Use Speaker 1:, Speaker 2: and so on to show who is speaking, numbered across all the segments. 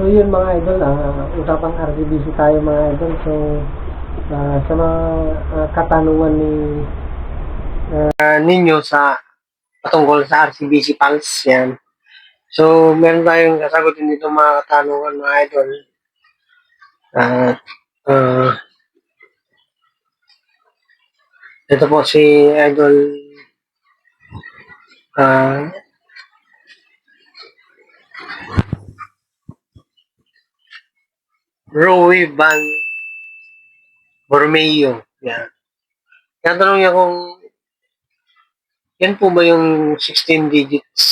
Speaker 1: So yun mga idol, ah, usapang RCBC tayo mga idol. So ah, sa mga ah, katanungan ni ah, ninyo sa patungkol sa RCBC Pulse yan. So meron tayong sasagutin dito mga katanungan mga idol. At ah, ito po si idol ah Roy Van Bormeo. Yan. Tatanong niya kung yan po ba yung 16 digits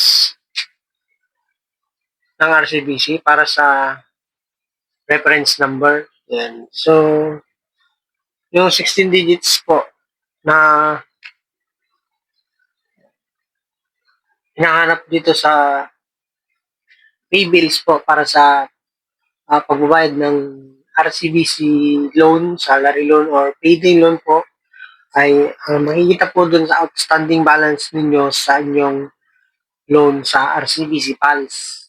Speaker 1: ng RCBC para sa reference number. Yan. So, yung 16 digits po na hinahanap dito sa pay bills po para sa ah, pagbabayad ng RCBC loan, salary loan, or payday loan po ay ah, makikita po dun sa outstanding balance ninyo sa inyong loan sa RCBC Pulse.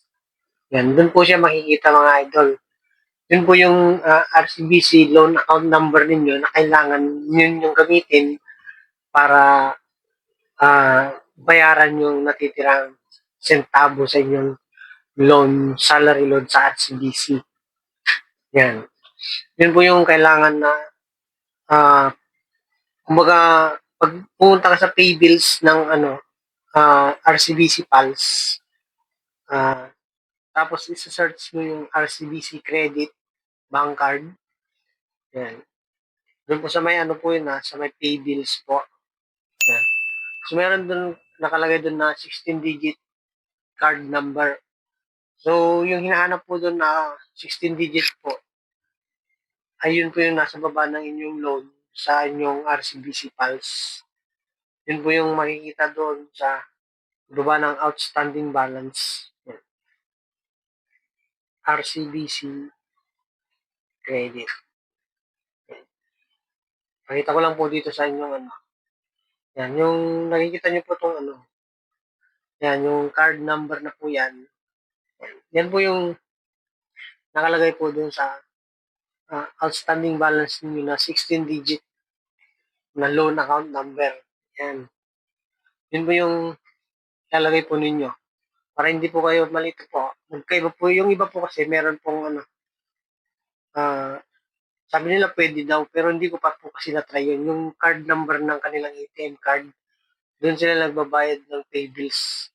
Speaker 1: Yan, dun po siya makikita mga idol. Yun po yung ah, RCBC loan account number ninyo na kailangan yun yung gamitin para ah, bayaran yung natitirang sentabo sa inyong loan, salary loan sa RCBC. Yan. Yun po yung kailangan na ah kumbaga pag pumunta ka sa pay bills ng ano ah, RCBC Pulse ah tapos isa-search mo yung RCBC credit bank card. Yan. Doon po sa may ano po yun na sa may pay bills po. Yan. So meron doon nakalagay doon na 16 digit card number. So yung hinahanap po doon na 16 digit po ayun po yung nasa baba ng inyong loan sa inyong RCBC Pulse. Yun po yung makikita doon sa baba ng outstanding balance. RCBC credit. Pakita ko lang po dito sa inyong ano. Yan, yung nakikita niyo po itong ano. Yan, yung card number na po yan. Yan, po yung nakalagay po dun sa ah, outstanding balance niyo na 16 digit na loan account number. Yan. Yun po yung lalagay po ninyo. Para hindi po kayo malito po. Magkaiba po. Yung iba po kasi meron pong ano, ah, sabi nila pwede daw, pero hindi ko pa po kasi na-try yun. Yung card number ng kanilang ATM card, doon sila nagbabayad ng pay bills.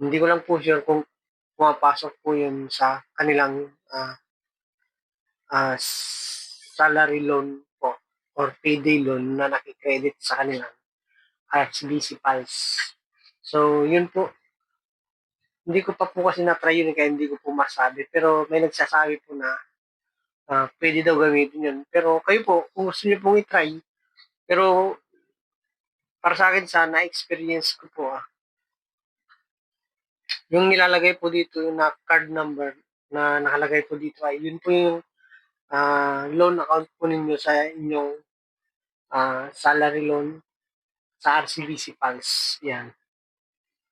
Speaker 1: Hindi ko lang po sure kung pumapasok po yun sa kanilang ah, ah, salary loan po or payday loan na nakikredit sa kanilang HSBC Pulse. So, yun po. Hindi ko pa po kasi na-try yun kaya hindi ko po masabi. Pero may nagsasabi po na ah, pwede daw gamitin yun. Pero kayo po, kung gusto niyo pong i-try, pero para sa akin sa na-experience ko po ah, yung nilalagay po dito yung card number na nakalagay po dito ay yun po yung ah, loan account po ninyo sa inyong ah, salary loan sa RCBC Pulse. Yan.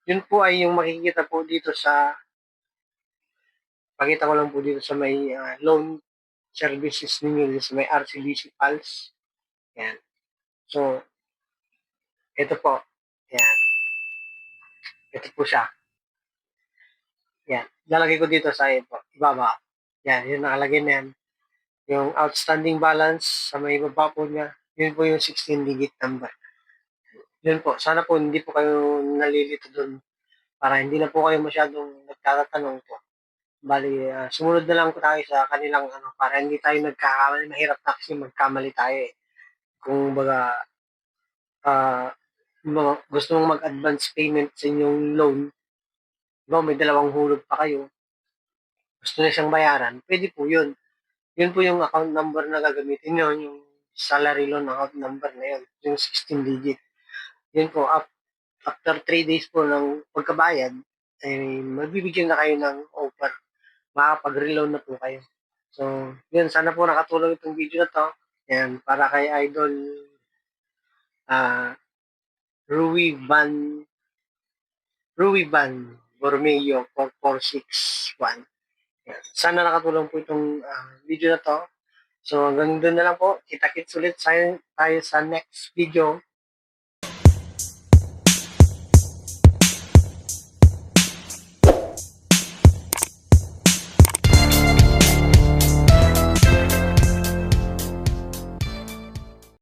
Speaker 1: Yun po ay yung makikita po dito sa pakita ko lang po dito sa may ah, loan services ninyo sa may RCBC Pulse. Yan. So, ito po. Yan. Ito po siya. Yan. Lalagay ko dito sa ibaba. Yan. Yung nakalagay na yan. Yung outstanding balance sa may baba po niya, yun po yung 16 digit number. Yun po. Sana po hindi po kayo nalilito doon para hindi na po kayo masyadong nagtatanong po. Bali, ah, sumunod na lang po tayo sa kanilang ano, para hindi tayo nagkakamali. Mahirap na kasi magkamali tayo eh. Kung baga, mga- gusto mong mag-advance payment sa inyong loan, no, may dalawang hulog pa kayo, gusto na siyang bayaran, pwede po yun. Yun po yung account number na gagamitin nyo, yung salary loan account number na yun, yung 16 digit. Yun po, up, after 3 days po ng pagkabayad, eh, magbibigyan na kayo ng offer. Makakapag-reloan na po kayo. So, yun, sana po nakatulong itong video na to. Yan, para kay Idol ah Rui Van Rui Van Bormeo 4461. Sana nakatulong po itong ah, video na to. So hanggang doon na lang po. Kita-kits ulit sa tayo sa next video.